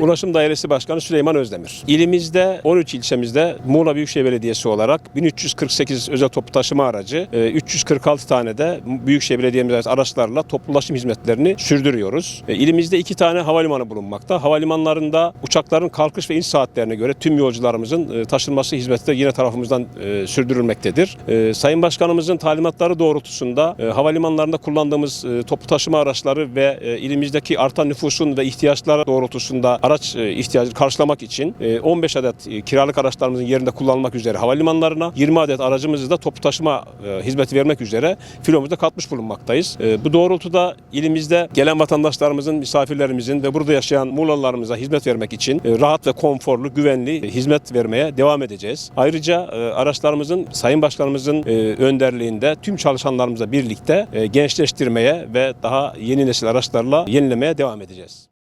Ulaşım Dairesi Başkanı Süleyman Özdemir. İlimizde 13 ilçemizde Muğla Büyükşehir Belediyesi olarak 1348 özel toplu taşıma aracı, e, 346 tane de Büyükşehir Belediye'mize ait araçlarla toplu ulaşım hizmetlerini sürdürüyoruz. E, İlimizde iki tane havalimanı bulunmakta. Havalimanlarında uçakların kalkış ve iniş saatlerine göre tüm yolcularımızın e, taşınması hizmeti de yine tarafımızdan e, sürdürülmektedir. E, Sayın Başkanımızın talimatları doğrultusunda e, havalimanlarında kullandığımız e, toplu taşıma araçları ve e, ilimizdeki artan nüfusun ve ihtiyaçları doğrultusunda araç e, ihtiyacını karşılamak için e, 15 adet e, kiralık araçlarımızın yerinde kullanılmak üzere havalimanlarına 20 adet aracımızı da toplu taşıma e, hizmeti vermek üzere filomuzda katmış bulunmaktayız. E, bu doğrultuda ilimizde gelen vatandaşlarımızın, misafirlerimizin ve burada yaşayan Muğlalılarımıza hizmet vermek için e, rahat ve konforlu, güvenli e, hizmet vermeye devam edeceğiz. Ayrıca e, araçlarımızın Sayın Başkanımızın e, önderliğinde tüm çalışanlarımızla birlikte e, gençleştirmeye ve daha yeni nesil araçlarla yenilemeye devam edeceğiz.